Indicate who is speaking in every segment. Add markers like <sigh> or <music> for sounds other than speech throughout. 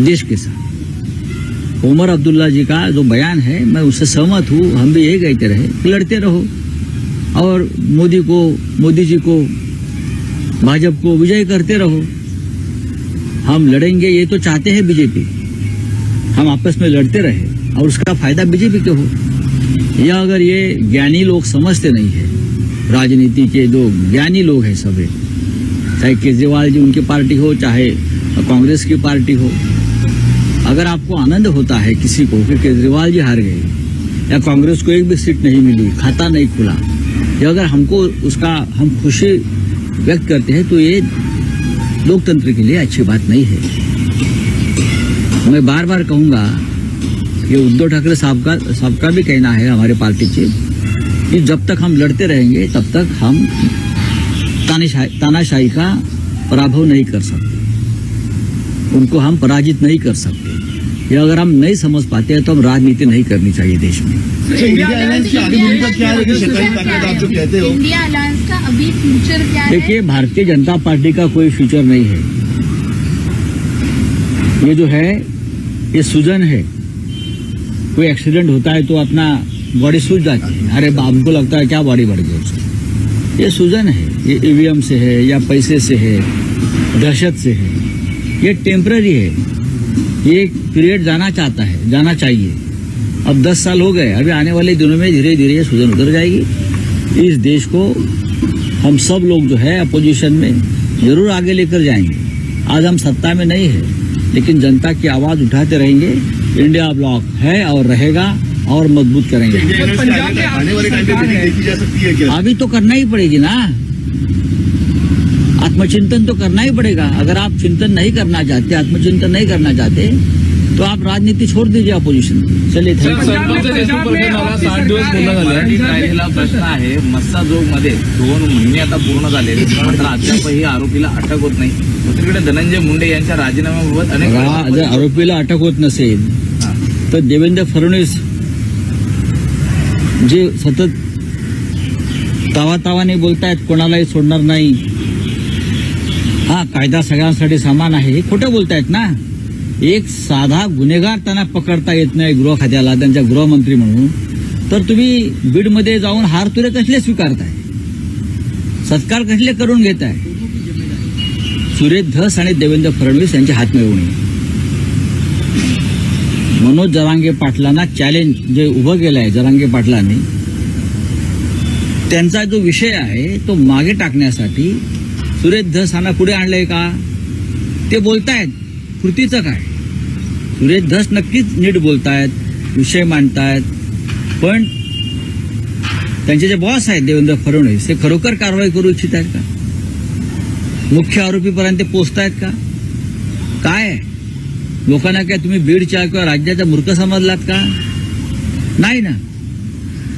Speaker 1: देश के साथ। उमर अब्दुल्ला जी का जो बयान है, मैं उससे सहमत हूँ, हम भी यही कहते रहे कि लड़ते रहो। और मोदी को, मोदी जी को, भाजपा को विजय करते रहो। हम लड़ेंगे, ये तो चाहते हैं बीजेपी। हम आपस में लड़ते रहे, और उसका फ़ायदा बीजेपी को हो। या अगर ये ज्ञानी लोग समझते नहीं है, राजनीति के जो ज्ञानी लोग हैं सभी, चाहे केजरीवाल जी उनकी पार्टी हो, चाहे कांग्रेस की पार्टी हो अगर आपको आनंद होता है किसी को कि केजरीवाल जी हार गए। या कांग्रेस को एक भी सीट नहीं मिली, खाता नहीं खुला। या अगर हमको उसका, हम खुशी व्यक्त करते हैं तो ये लोकतंत्र के लिए अच्छी बात नहीं है। मैं बार बार कहूँगा कि उद्धव ठाकरे साहब का सबका भी कहना है हमारे पार्टी के, कि जब तक हम लड़ते रहेंगे, तब तक हम तानाशाही तानाशाही का पराभव नहीं कर सकते। उनको हम पराजित नहीं कर सकते। ये अगर हम नहीं समझ पाते हैं तो हम राजनीति नहीं करनी चाहिए देश में।
Speaker 2: अच्छा, इंडिया अलायंस की आगे भूमिका क्या है? कि शैतानी ताकत आप जो कहते हो।
Speaker 3: इंडिया अलायंस का अभी फ्यूचर क्या है?
Speaker 1: देखिए भारतीय जनता पार्टी का कोई फ्यूचर नहीं है। ये जो है ये सूजन है। कोई एक्सीडेंट होता है तो अपना बॉडी सूझ जाती है। अरे हमको लगता है क्या बॉडी बढ़ गई उसकी? ये सूजन है। ये ईवीएम से है या पैसे से है दहशत से है। ये टेम्पररी है। ये पीरियड जाना चाहता है जाना चाहिए। अब दस साल हो गए अभी आने वाले दिनों में धीरे धीरे सूजन उतर जाएगी। इस देश को हम सब लोग जो है अपोजिशन में ज़रूर आगे लेकर जाएँगे। आज हम सत्ता में नहीं है लेकिन जनता की आवाज़ उठाते रहेंगे। इंडिया ब्लॉक है और रहेगा और मज़बूत करेंगे। अभी तो करना ही पड़ेगी ना। आत्मचिंतन तो करना ही पड़ेगा। अगर आप चिंतन नहीं करना चाहते आत्मचिंतन नहीं करना चाहते तो आप राजनीति छोड़ दीजिए अपोजिशन चलिए
Speaker 4: प्रश्न आहे मस्साजोगमध्ये दोन महिने आता पूर्ण झाले मात्र अद्यापही आरोपीला अटक होत नाही. दुसरीकडे धनंजय मुंडे यांच्या राजीनाम्याबाबत अनेक
Speaker 1: जर आरोपीला अटक होत नसेल
Speaker 4: हा.
Speaker 1: तर देवेंद्र फडणवीस जे सतत तावा तावाने बोलतायत कोणालाही सोडणार नाही हा कायदा सगळ्यांसाठी समान आहे. हे खोटं बोलतायत ना? एक साधा गुन्हेगार त्यांना पकडता येत नाही गृह खात्याला त्यांच्या गृहमंत्री म्हणून. तर तुम्ही बीडमध्ये जाऊन हार तुरे कसले स्वीकारताय? सत्कार कसले करून घेताय? सुरेश धस आणि देवेंद्र फडणवीस यांची हात मिळवणे मनोज जरांगे पाटलांना चॅलेंज जे उभं केलं आहे जरांगे पाटलांनी त्यांचा जो विषय आहे तो मागे टाकण्यासाठी सुरेश धस यांना पुढे आणलंय का? ते बोलतायत. कृतीचं काय? सुरेश धस नक्कीच नीट बोलतायत विषय मांडतायत. पण त्यांचे जे बॉस आहेत देवेंद्र फडणवीस ते खरोखर कारवाई करू इच्छित आहेत का? मुख्य आरोपीपर्यंत ते पोचतायत का? काय? आहे? लोकांना काय तुम्ही बीडच्या किंवा राज्याचा मूर्ख समजलात का? नाही ना.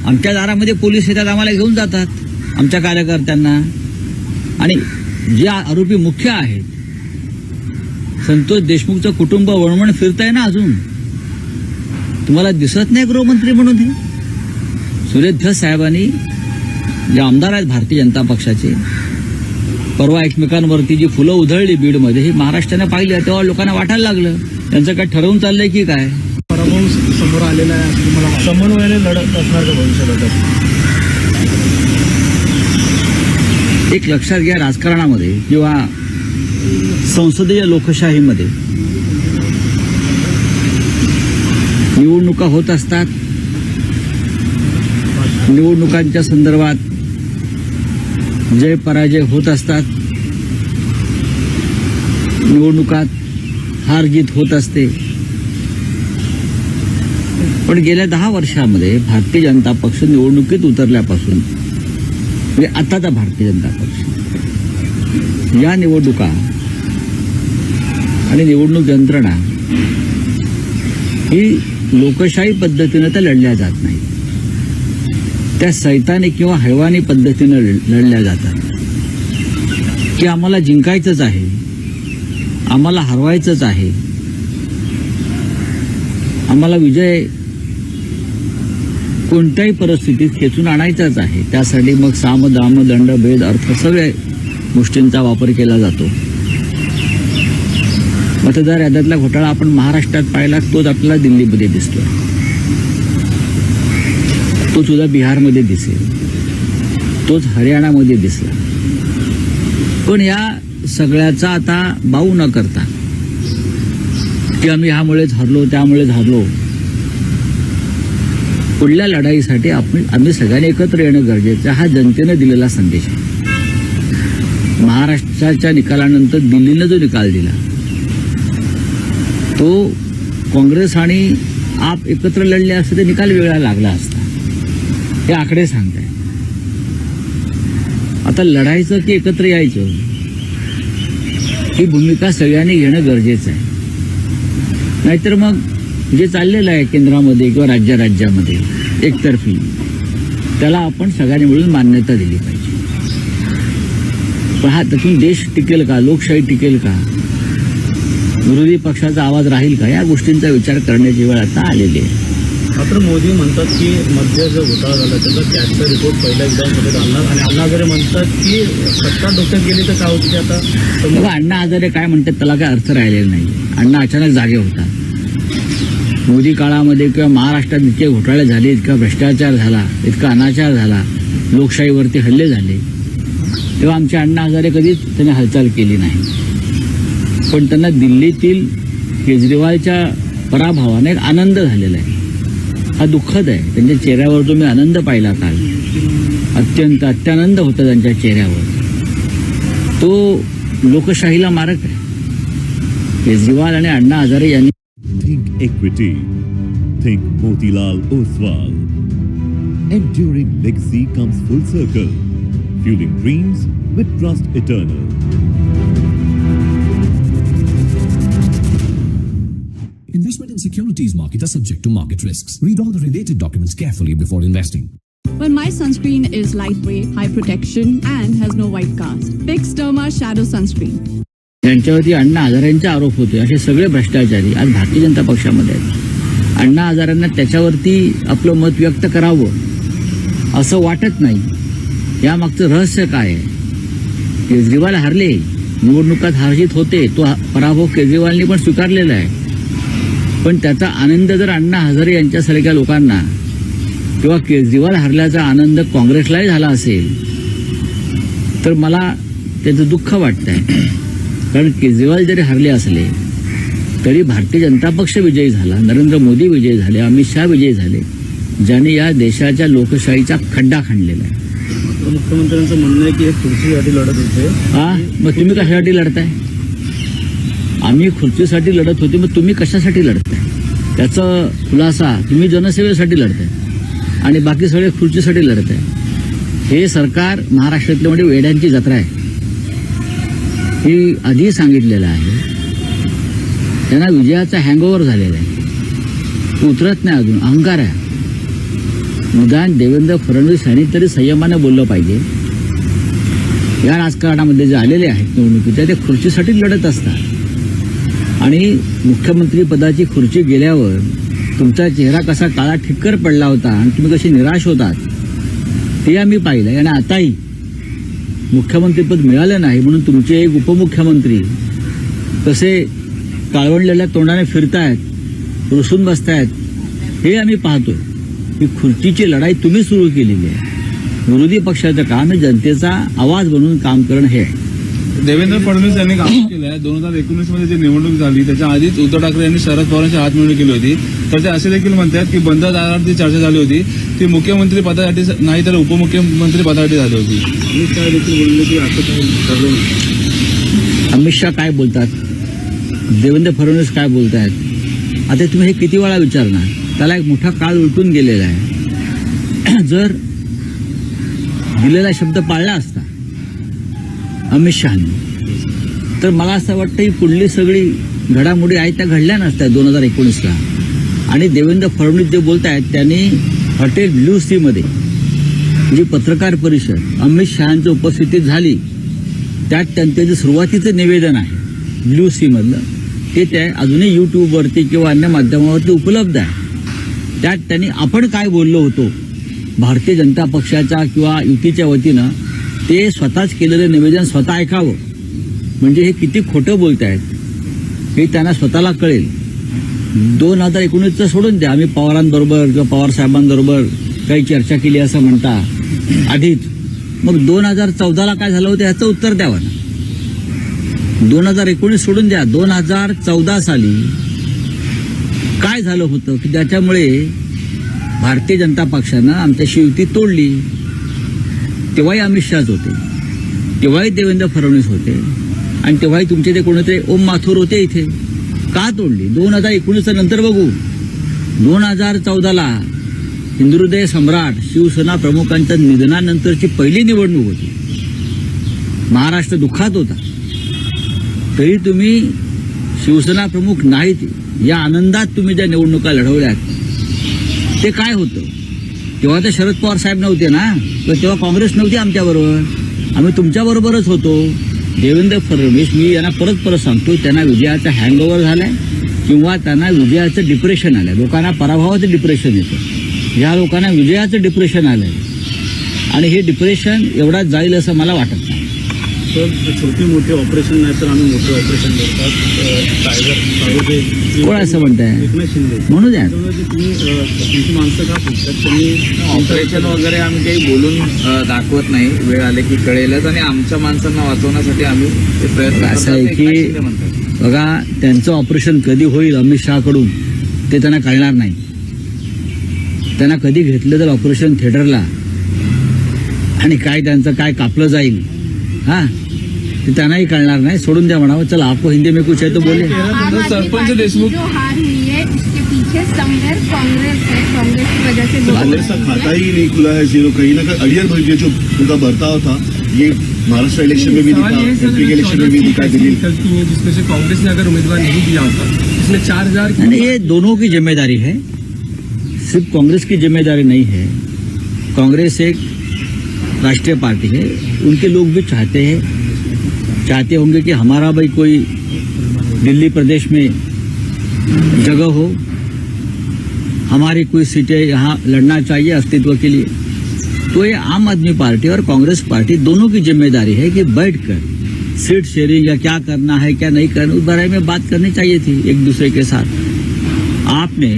Speaker 1: आमच्या दारामध्ये पोलीस येतात आम्हाला घेऊन जातात आमच्या कार्यकर्त्यांना. आणि जे आरोपी मुख्य आहेत. संतोष देशमुखचं कुटुंब वणवण फिरतंय ना अजून? तुम्हाला दिसत नाही गृहमंत्री म्हणून हे? सुरेश धस साहेबांनी जे आमदार आहेत भारतीय जनता पक्षाचे परवा एकमेकांवरती जी फुलं उधळली बीडमध्ये ही महाराष्ट्राने पाहिली तेव्हा लोकांना वाटायला लागलं. त्यांचं काय ठरवून चाललंय की काय?
Speaker 2: पराभव समोर आलेला आहे? समन्वयाने लढत असणार का भविष्य लढत
Speaker 1: एक लक्षात घ्या राजकारणामध्ये किंवा संसदीय लोकशाहीमध्ये. निवडणुका होत असतात. निवडणुकांच्या संदर्भात जय पराजय होत असतात. निवडणुकात हार जीत होत असते. पण गेल्या दहा वर्षामध्ये भारतीय जनता पक्ष निवडणुकीत उतरल्यापासून म्हणजे आताचा भारतीय जनता पक्ष. या निवडणुका आणि निवडणूक यंत्रणा ही लोकशाही पद्धतीनं तर लढल्या जात नाही त्या सैतानी किंवा हैवानी पद्धतीनं लढल्या जातात. की आम्हाला जिंकायचंच आहे आम्हाला हरवायचंच आहे आम्हाला विजय कोणत्याही परिस्थितीत खेचून आणायचाच आहे. त्यासाठी मग साम दाम दंड भेद अर्थ सगळे गोष्टींचा वापर केला जातो. मतदार याद्यातला घोटाळा आपण महाराष्ट्रात पाहिला तोच आपल्याला दिल्लीमध्ये दिसतोय. तो सुद्धा बिहारमध्ये दिसेल. तोच हरियाणामध्ये दिसला. पण या सगळ्याचा आता बाऊ न करता की आम्ही ह्यामुळेच हरलो त्यामुळेच हरलो पुढल्या लढाईसाठी आपण आम्ही सगळ्यांनी एकत्र येणं गरजेचं हा जनतेनं दिलेला संदेश आहे. महाराष्ट्राच्या निकालानंतर दिल्लीनं जो निकाल दिला तो काँग्रेस आणि आप एकत्र लढले असते ते निकाल वेगळा लागला असता. हे आकडे सांगताय आता लढायचं की एकत्र यायचं ही भूमिका सगळ्यांनी घेणं गरजेचं आहे. नाहीतर मग जे चाललेलं आहे केंद्रामध्ये किंवा राज्य राज्यामध्ये एकतर्फी त्याला आपण सगळ्यांनी मिळून मान्यता दिली पाहिजे. पण हा त्यातून देश टिकेल का लोकशाही टिकेल का विरोधी पक्षाचा आवाज राहील का या गोष्टींचा विचार करण्याची वेळ आता आलेली आहे.
Speaker 2: मात्र मोदी म्हणतात की मध्ये जो घोटाळा झाला त्याचा कॅटचा रिपोर्ट पहिल्या विधानसभेत आणणार आणि अण्णा वगैरे म्हणतात की सत्ता डोक्यात गेली तर काय होतं आता?
Speaker 1: बघा अण्णा हजारे काय म्हणतात त्याला काय अर्थ राहिलेला नाही. अण्णा अचानक जागे होतात. मोदी काळामध्ये किंवा महाराष्ट्रात इतके घोटाळे झाले इतका भ्रष्टाचार झाला इतका अनाचार झाला लोकशाहीवरती हल्ले झाले तेव्हा आमचे अण्णा हजारे कधीच त्यांनी हालचाल केली नाही. पण त्यांना दिल्लीतील केजरीवालच्या पराभवाने एक आनंद झालेला आहे. हा दुःखद आहे. त्यांच्या चेहऱ्यावर जो मी आनंद पाहिला काल अत्यंत अत्यानंद होता त्यांच्या चेहऱ्यावर. तो लोकशाहीला मारक आहे. केजरीवाल आणि अण्णा हजारे यांनी
Speaker 5: equity. Think Motilal Oswal. Enduring legacy comes full circle. Fueling dreams with trust eternal.
Speaker 6: Investment in securities market are subject to market risks. Read all the related documents carefully before investing.
Speaker 7: But my sunscreen is lightweight, high protection, and has no white cast. Fix Derma Shadow Sunscreen.
Speaker 1: त्यांच्यावरती अण्णा हजारांचे आरोप होते असे सगळे भ्रष्टाचारी आज भारतीय जनता पक्षामध्ये आहेत. अण्णा हजारांना त्याच्यावरती आपलं मत व्यक्त करावं असं वाटत नाही. यामागचं रहस्य काय आहे? केजरीवाल हरले. निवडणुकात हर्षित होते. तो पराभव केजरीवालने पण स्वीकारलेला आहे. पण त्याचा आनंद जर अण्णा हजारे यांच्यासारख्या लोकांना किंवा केजरीवाल हरल्याचा आनंद काँग्रेसलाही झाला असेल तर मला त्याचं दुःख वाटतंय. कारण केजरीवाल जरी हरले असले तरी भारतीय जनता पक्ष विजयी झाला नरेंद्र मोदी विजयी झाले अमित शहा विजयी झाले ज्यांनी या देशाच्या लोकशाहीचा खड्डा खणलेला आहे.
Speaker 2: तर मुख्यमंत्र्यांचं म्हणणं आहे की हे खुर्चीसाठी लढत होते.
Speaker 1: हा? मग तुम्ही कशासाठी लढताय? आम्ही खुर्चीसाठी लढत होती मग तुम्ही कशासाठी लढताय? त्याचा खुलासा तुम्ही जनसेवेसाठी लढताय. आणि बाकी सगळे खुर्चीसाठी लढताय. हे सरकार महाराष्ट्रातल्या म्हणजे वेड्यांची जत्रा आहे. हे आधी सांगितलेलं आहे. त्यांना विजयाचा हँगओव्हर झालेला आहे. उतरत नाही अजून अहंकार आहे. निदान देवेंद्र फडणवीस यांनी तरी संयमानं बोललं पाहिजे. या राजकारणामध्ये जे आलेले आहेत निवडणुकीच्या ते खुर्चीसाठी लढत असतात. आणि मुख्यमंत्री पदाची खुर्ची गेल्यावर तुमचा चेहरा कसा काळा ठिक्कर पडला होता आणि तुम्ही कसे निराश होतात ते आम्ही पाहिलं. आणि आताही मुख्यमंत्रीपद मिळालं नाही म्हणून तुमचे एक उपमुख्यमंत्री कसे काळवंडलेल्या तोंडाने फिरतायत रुसून बसतायत हे आम्ही पाहतोय. ही खुर्चीची लढाई तुम्ही सुरू केलेली आहे. विरोधी पक्षाचं काम हे जनतेचा आवाज बनवून काम करणं हे आहे.
Speaker 8: देवेंद्र फडणवीस यांनी काम केलं आहे दोन हजार एकोणीसमध्ये जी निवडणूक झाली त्याच्या आधीच उद्धव ठाकरे यांनी शरद पवारांची हात मिळवणी केली होती. तर ते असे देखील म्हणतात की बंद दारात जी चर्चा झाली होती ती मुख्यमंत्री पदासाठी नाही तर उपमुख्यमंत्री पदासाठी झाली होती.
Speaker 2: अमित शहा देखील बोलले की असं काही ठरलं नाही.
Speaker 1: अमित शहा काय बोलतात? देवेंद्र फडणवीस काय बोलतायत? आता तुम्ही हे किती वेळा विचारणार? त्याला एक मोठा काळ उलटून गेलेला आहे. <clears throat> जर दिलेला शब्द पाळला असता अमित शहानी तर मला असं वाटतं ही पुढली सगळी घडामोडी आहेत त्या घडल्या नसत्या दोन हजार एकोणीसला. आणि देवेंद्र फडणवीस जे बोलत आहेत त्यांनी हॉटेल ब्ल्यू सीमध्ये जी पत्रकार परिषद अमित शहाच्या उपस्थितीत झाली. त्यात त्यांचं जे सुरुवातीचं निवेदन आहे ब्ल्यू सीमधलं ते त्या अजूनही यूट्यूबवरती किंवा अन्य माध्यमावरती उपलब्ध आहे. त्यात त्यांनी आपण काय बोललो होतो भारतीय जनता पक्षाच्या किंवा युतीच्या वतीनं ते स्वतःच केलेलं निवेदन स्वतः ऐकावं. म्हणजे हे किती खोटं बोलत आहेत हे त्यांना स्वतःला कळेल. दोन हजार एकोणीसचं सोडून द्या. आम्ही पवारांबरोबर किंवा पवार साहेबांबरोबर काही चर्चा केली असं म्हणता आधीच. मग दोन हजार चौदाला काय झालं होतं याचं उत्तर द्यावं ना दोन हजार एकोणीस सोडून द्या. दोन हजार चौदा साली काय झालं होतं की ज्याच्यामुळे भारतीय जनता पक्षानं आमच्याशी युती तोडली? तेव्हाही अमित शहाच होते. तेव्हाही देवेंद्र फडणवीस होते. आणि तेव्हाही तुमचे ते कोणीतरी ओम माथुर होते इथे. का तोडली? दोन हजार एकोणीसच्या नंतर बघू. दोन हजार चौदाला हिंदुहृदय सम्राट शिवसेना प्रमुखांच्या निधनानंतरची पहिली निवडणूक होती. महाराष्ट्र दुःखात होता. तरी तुम्ही शिवसेना प्रमुख नाहीत. या आनंदात तुम्ही ज्या निवडणुका लढवल्यात ते काय होतं? तेव्हा तर शरद पवार साहेब नव्हते ना? तर तेव्हा काँग्रेस नव्हती आमच्याबरोबर. आम्ही तुमच्याबरोबरच होतो. देवेंद्र फडणवीस मी यांना परत परत सांगतो त्यांना विजयाचा हँगओव्हर झालाय किंवा त्यांना विजयाचं डिप्रेशन आलंय. लोकांना पराभवाचं डिप्रेशन येतं. या लोकांना विजयाचं डिप्रेशन आलंय. आणि हे डिप्रेशन एवढाच जाईल असं मला वाटत नाही.
Speaker 2: तर छोटी मोठी ऑपरेशन नाही तर आम्ही मोठे ऑपरेशन करतात. टायगर
Speaker 1: कोण असं म्हणताय?
Speaker 2: एकनाथ शिंदे.
Speaker 1: म्हणू द्या.
Speaker 2: तुम्ही अं, तुमची माणसं का फुटतात त्यांनी
Speaker 4: ऑपरेशन वगैरे आम्ही काही बोलून अ, दाखवत नाही. वेळ आले की कळेलच आणि आमच्या माणसांना वाचवण्यासाठी आम्ही ते प्रयत्न
Speaker 1: असं. आहे की-
Speaker 4: एकनाथ शिंदे म्हणतात.
Speaker 1: बघा त्यांचं ऑपरेशन कधी होईल अमित शहाकडून ते त्यांना कळणार नाही. त्यांना कधी घेतलं तर ऑपरेशन थिएटरला आणि काय त्यांचं काय कापलं जाईल. हा? ते त्यांनाही कळणार नाही. सोडून द्या म्हणावं. चला आपको हिंदी में कुछ है तो बोले
Speaker 8: सरपंच देशमुख-
Speaker 3: जो हार हुई है इसके पीछे समवेयर कांग्रेस है। कांग्रेस की वजह से
Speaker 9: कांग्रेस का खाता ही नहीं खुला है ज़ीरो। कहीं ना कहीं अड़ियल भर जो उनका बर्ताव था। ये महाराष्ट्र इलेक्शन में भी दिखा एमपी के इलेक्शन में भी दिखा दिल्ली।
Speaker 10: निकलती हैं जिसमें से कांग्रेस ने अगर उम्मीदवार नहीं दिया होता इसमें चार हज़ार
Speaker 1: ये दोनों की ज़िम्मेदारी है। सिर्फ़ कांग्रेस की ज़िम्मेदारी नहीं है। कांग्रेस एक राष्ट्रीय पार्टी है। उनके लोग भी चाहते हैं चाहते होंगे कि हमारा भाई कोई दिल्ली प्रदेश में जगह हो। हमारी कोई सीटें यहाँ लड़ना चाहिए अस्तित्व के लिए। तो ये आम आदमी पार्टी और कांग्रेस पार्टी दोनों की ज़िम्मेदारी है कि बैठकर सीट शेयरिंग या क्या करना है, क्या नहीं करना, उस बारे में बात करनी चाहिए थी एक दूसरे के साथ। आपने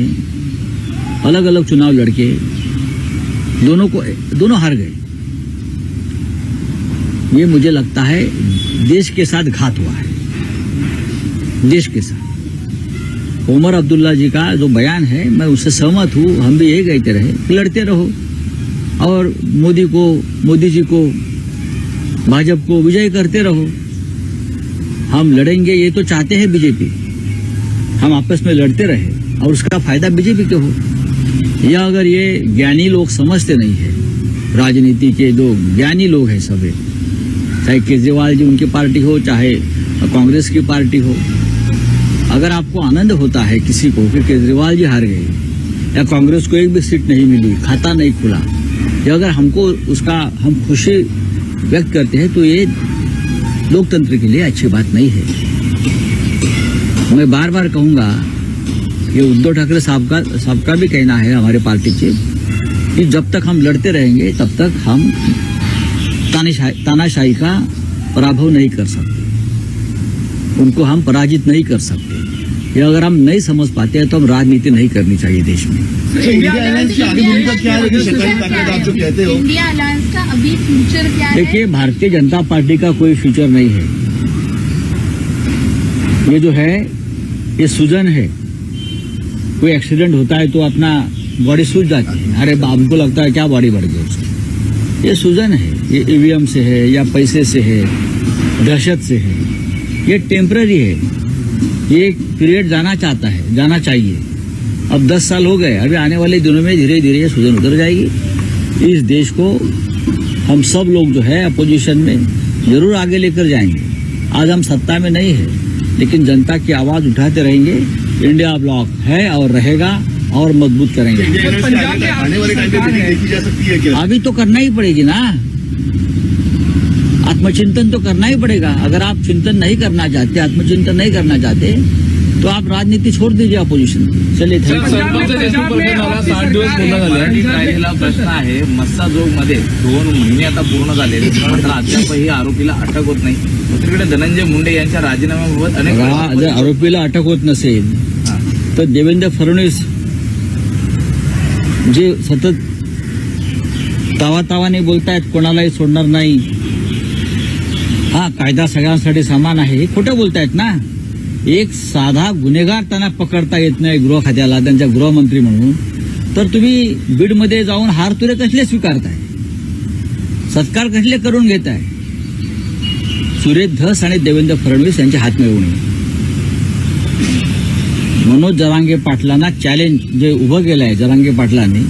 Speaker 1: अलग अलग चुनाव लड़के दोनों को, दोनों हार गए। ये मुझे लगता है देश के साथ घात हुआ है। देश के साथ। उमर अब्दुल्ला जी का जो बयान है, मैं उससे सहमत हूँ, हम भी यही कहते रहे लड़ते रहो। और मोदी को, मोदी जी को, भाजपा को विजय करते रहो। हम लड़ेंगे, ये तो चाहते हैं बीजेपी। हम आपस में लड़ते रहे, और उसका फ़ायदा बीजेपी को हो। या अगर ये ज्ञानी लोग समझते नहीं है, राजनीति के जो ज्ञानी लोग हैं सभी चाहे केजरीवाल जी उनकी पार्टी हो, चाहे कांग्रेस की पार्टी हो। अगर आपको आनंद होता है किसी को कि केजरीवाल जी हार गए, या कांग्रेस को एक भी सीट नहीं मिली, खाता नहीं खुला, या अगर हमको उसका, हम खुशी व्यक्त करते हैं तो ये लोकतंत्र के लिए अच्छी बात नहीं है। मैं बार बार कहूँगा ये उद्धव ठाकरे साहब का सबका भी कहना है हमारे पार्टी के, कि जब तक हम लड़ते रहेंगे, तब तक हम तानाशाही का पराभव नहीं कर सकते। उनको हम पराजित नहीं कर सकते। ये अगर हम नहीं समझ पाते हैं तो हम राजनीति नहीं करनी चाहिए देश में।
Speaker 9: इंडिया अलायंस की आगे भूमिका क्या रहेगी आप जो कहते हो।
Speaker 3: इंडिया अलायंस का अभी फ्यूचर क्या है?
Speaker 1: देखिए भारतीय जनता पार्टी का कोई फ्यूचर नहीं है। ये जो है ये सूजन है। कोई एक्सीडेंट होता है तो अपना बॉडी सूझ जाती है। अरे हमको लगता है क्या बॉडी बढ़ गई उसकी। ये सूजन है, ये ईवीएम से है, या पैसे से है, दहशत से है, ये टेम्पररी है। ये पीरियड जाना चाहता है, जाना चाहिए। अब दस साल हो गए, अभी आने वाले दिनों में धीरे धीरे ये सूजन उतर जाएगी। इस देश को हम सब लोग जो है अपोजिशन में ज़रूर आगे लेकर जाएँगे। आज हम सत्ता में नहीं है, लेकिन जनता की आवाज़ उठाते रहेंगे। इंडिया ब्लॉक है और रहेगा। और मजबूत करेंगे।
Speaker 9: इंडिया अलायंस की आने आने वाले टाइम पे मीटिंग देखी जा सकती है क्या?
Speaker 1: अभी तो करना ही पड़ेगी ना। आत्मचिंतन तो करना ही पड़ेगा। अगर आप चिंतन नहीं करना चाहते आत्मचिंतन नहीं करना चाहते तो आप राजनीति छोड़ दीजिए अपोजिशन चलिए
Speaker 4: प्रश्न आहे मस्साजोगमध्ये दोन महिने आता पूर्ण झाले मात्र अद्यापही आरोपीला अटक होत नाही. दुसरीकडे धनंजय मुंडे यांच्या राजीनाम्याबाबत अनेक
Speaker 1: आरोपीला अटक होत नसेल
Speaker 4: हा.
Speaker 1: तर देवेंद्र फडणवीस जे सतत तावातावाने बोलतायत कोणालाही सोडणार नाही. हा कायदा सगळ्यांसाठी समान आहे. हे खोटं बोलतायत ना? एक साधा गुन्हेगार त्यांना पकडता येत नाही गृह खात्याला त्यांच्या गृहमंत्री म्हणून. तर तुम्ही बीडमध्ये जाऊन हार तुरे कसले स्वीकारताय? सत्कार कसले करून घेताय? सुरेश धस आणि देवेंद्र फडणवीस यांचे हात मिळवणे मनोज जरांगे पाटलांना चॅलेंज जे उभं केलं आहे जरांगे पाटलांनी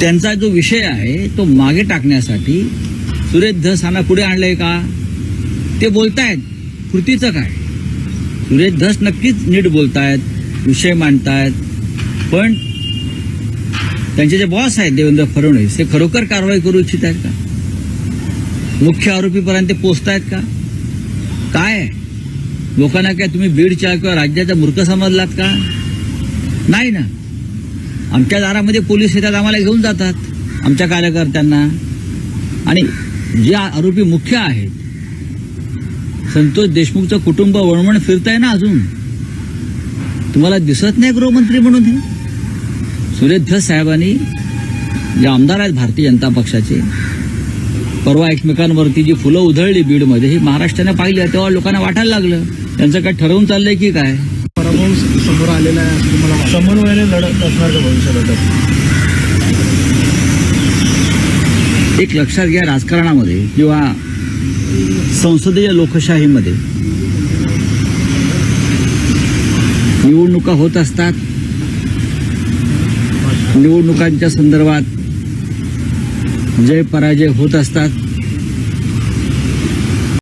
Speaker 1: त्यांचा जो विषय आहे तो मागे टाकण्यासाठी सुरेश धस यांना पुढे आणलंय का? ते बोलतायत. कृतीचं काय? सुरेश धस नक्कीच नीट बोलतायत विषय मांडतायत. पण त्यांचे जे बॉस आहेत देवेंद्र फडणवीस हे खरोखर कारवाई करू इच्छित आहेत का? मुख्य आरोपीपर्यंत ते पोचतायत का? काय आहे? लोकांना काय तुम्ही बीडच्या किंवा राज्याचा मूर्ख समजलात का? नाही ना. आमच्या दारामध्ये पोलीस येतात आम्हाला घेऊन जातात आमच्या कार्यकर्त्यांना. आणि जे आरोपी मुख्य आहेत संतोष देशमुखचं कुटुंब वणवण फिरताय ना अजून. तुम्हाला दिसत नाही गृहमंत्री म्हणून हे? सुरेश धस साहेबांनी जे आमदार आहेत भारतीय जनता पक्षाचे परवा एकमेकांवरती जी फुलं उधळली बीडमध्ये ही महाराष्ट्राने पाहिली तेव्हा लोकांना वाटायला लागलं. त्यांचं काय ठरवून चाललंय की काय?
Speaker 2: पराभव समोर आलेला आहे असं तुम्हाला वाटतं? समन्वयाने लढत असणार का भविष्यात
Speaker 1: एक लक्षात घ्या राजकारणामध्ये किंवा संसदीय लोकशाहीमध्ये. निवडणुका होत असतात. निवडणुकांच्या संदर्भात जय पराजय होत असतात.